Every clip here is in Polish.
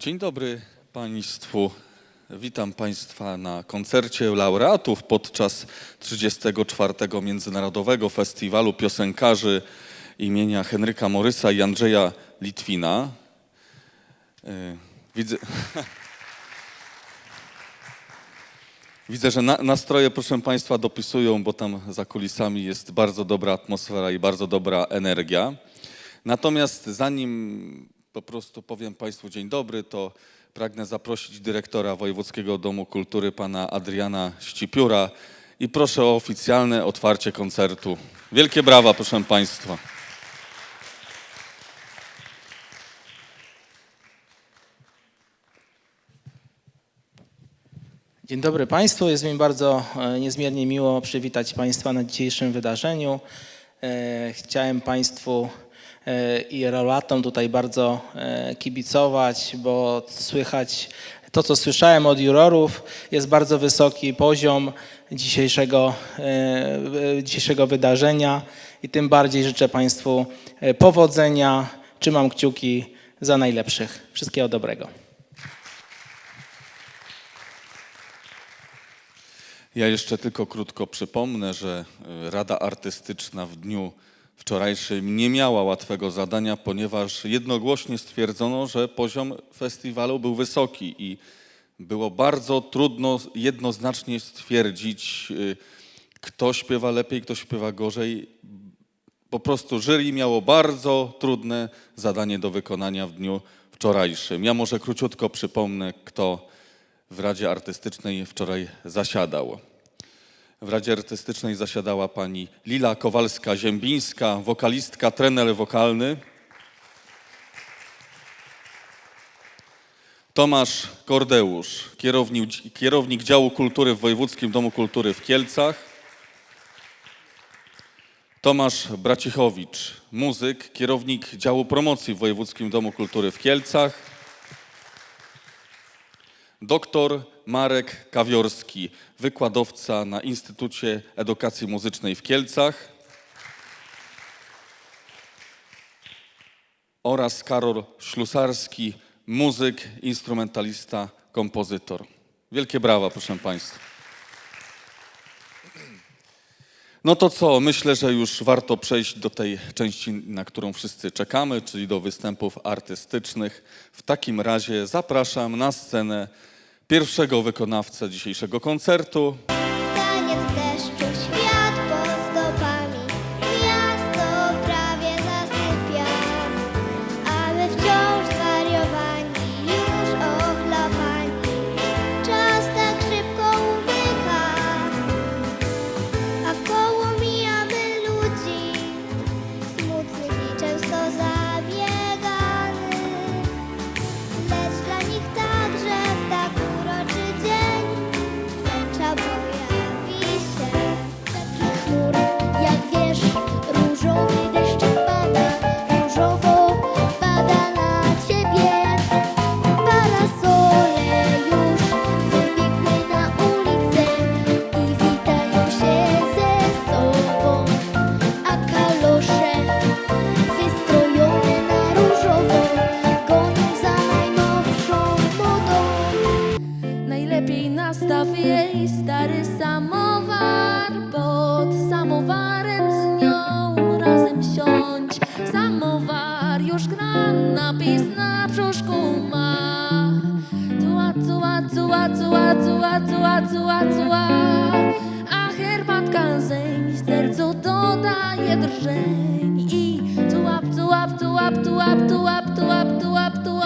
Dzień dobry Państwu. Witam Państwa na koncercie laureatów podczas 34. Międzynarodowego Festiwalu Piosenkarzy imienia Henryka Morysa i Andrzeja Litwina. E, Widzę, Widzę, że na, nastroje, proszę Państwa, dopisują, bo tam za kulisami jest bardzo dobra atmosfera i bardzo dobra energia. Natomiast zanim po prostu powiem Państwu dzień dobry, to pragnę zaprosić dyrektora Wojewódzkiego Domu Kultury, pana Adriana Ścipiura i proszę o oficjalne otwarcie koncertu. Wielkie brawa, proszę Państwa. Dzień dobry Państwu. Jest mi bardzo e, niezmiernie miło przywitać Państwa na dzisiejszym wydarzeniu. E, Chciałem Państwu i rolatom tutaj bardzo e, kibicować, bo słychać to, co słyszałem od jurorów, jest bardzo wysoki poziom dzisiejszego, e, e, dzisiejszego wydarzenia i tym bardziej życzę Państwu powodzenia. Trzymam kciuki za najlepszych. Wszystkiego dobrego. Ja jeszcze tylko krótko przypomnę, że Rada Artystyczna w dniu wczorajszym nie miała łatwego zadania, ponieważ jednogłośnie stwierdzono, że poziom festiwalu był wysoki i było bardzo trudno jednoznacznie stwierdzić, y, kto śpiewa lepiej, kto śpiewa gorzej. Po prostu jury miało bardzo trudne zadanie do wykonania w dniu wczorajszym. Ja może króciutko przypomnę, kto w Radzie Artystycznej wczoraj zasiadał. W Radzie Artystycznej zasiadała pani Lila Kowalska-Ziembińska, wokalistka, trener wokalny. Tomasz Kordeusz, kierownik, kierownik działu kultury w Wojewódzkim Domu Kultury w Kielcach. Tomasz Bracichowicz, muzyk, kierownik działu promocji w Wojewódzkim Domu Kultury w Kielcach. Doktor Marek Kawiorski, wykładowca na Instytucie Edukacji Muzycznej w Kielcach. Oraz Karol Ślusarski, muzyk, instrumentalista, kompozytor. Wielkie brawa, proszę Państwa. No to co, myślę, że już warto przejść do tej części, na którą wszyscy czekamy, czyli do występów artystycznych. W takim razie zapraszam na scenę pierwszego wykonawcę dzisiejszego koncertu. Napis na brzuszku ma. Tuła, tuła, tuła, tuła, tuła, tuła, tuła, tuła A herbatka zeń sercu dodaje drżeń. I tułap, tułap, tułap, tułap, tułap, tułap, tułap, tułap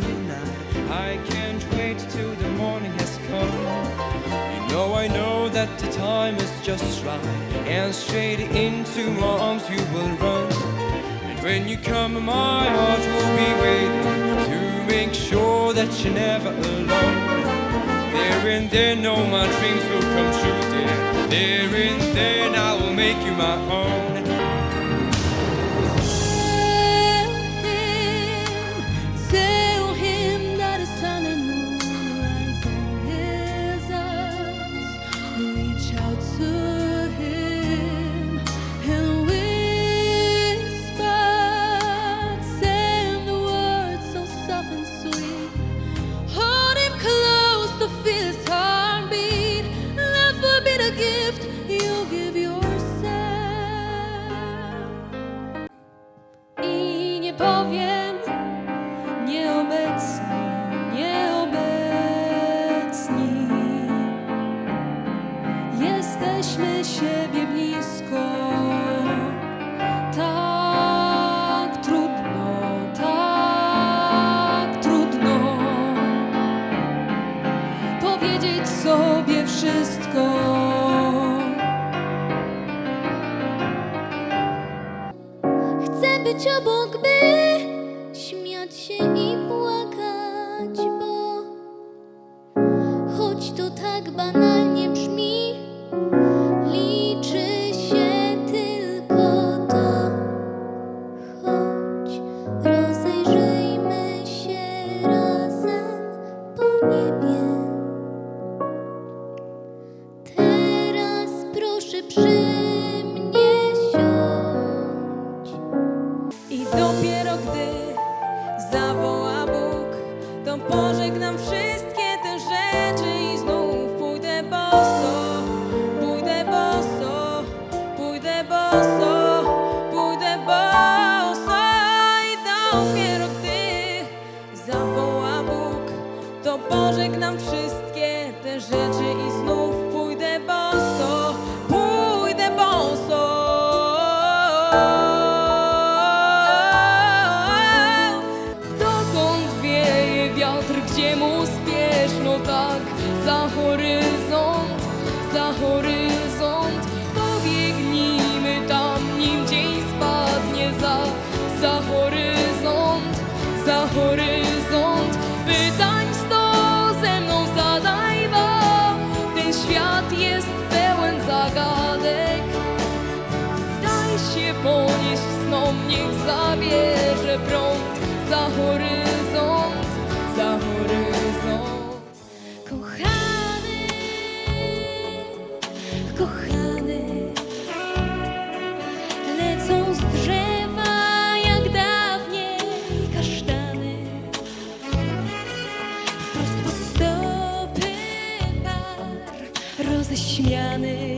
tonight. I can't wait till the morning has come. You know, I know that the time is just right, and straight into my arms you will run. And when you come, my heart will be waiting to make sure that you're never alone. There and then, all my dreams will come true, dear. There and then, I will make you my own. niech zabierze prąd za horyzont, za horyzont. Kochany, kochany, lecą z drzewa jak dawniej kasztany. Wprost pod stopy par roześmianych.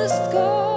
just go.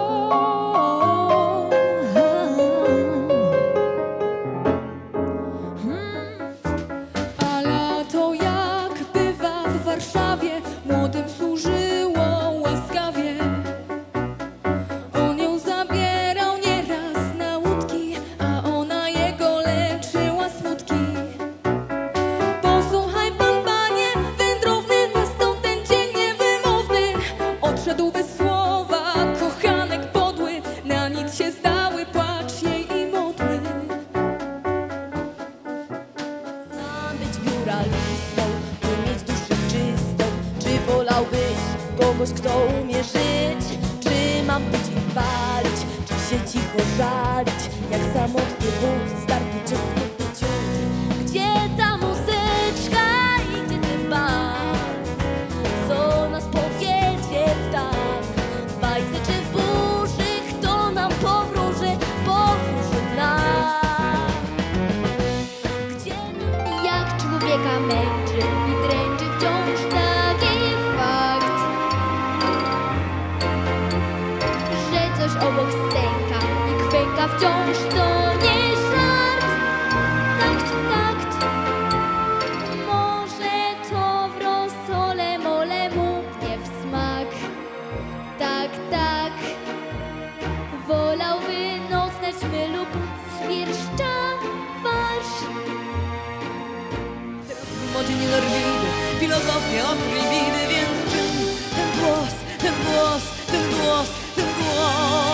Kwęka wciąż to nie żart. Takt w takt, może to w rosole mole muknie w smak. Tak, tak, wolałby nocne ćmy lub świerszcza farsz. Teraz w modzie nienorwidy, filozofia obliwidy, więc czym ten głos, ten głos, ten głos, ten głos?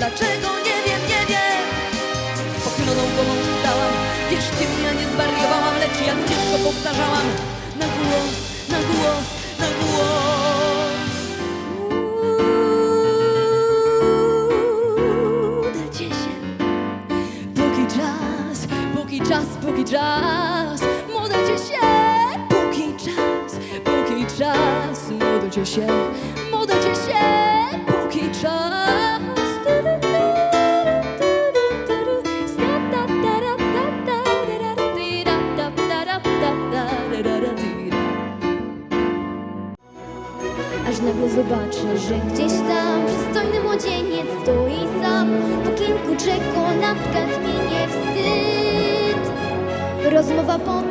Dlaczego nie wiem, nie wiem. Z pochyloną głową stałam, wierzcie mi, ja nie zwariowałam, lecz jak dziecko powtarzałam. Na głos, na głos, na głos. Udajcie się, póki czas, póki czas, póki czas, modlcie się, póki czas, póki czas, modlcie się, że gdzieś tam przystojny młodzieniec stoi sam. Po kilku czekoladkach minie wstyd. Rozmowa potem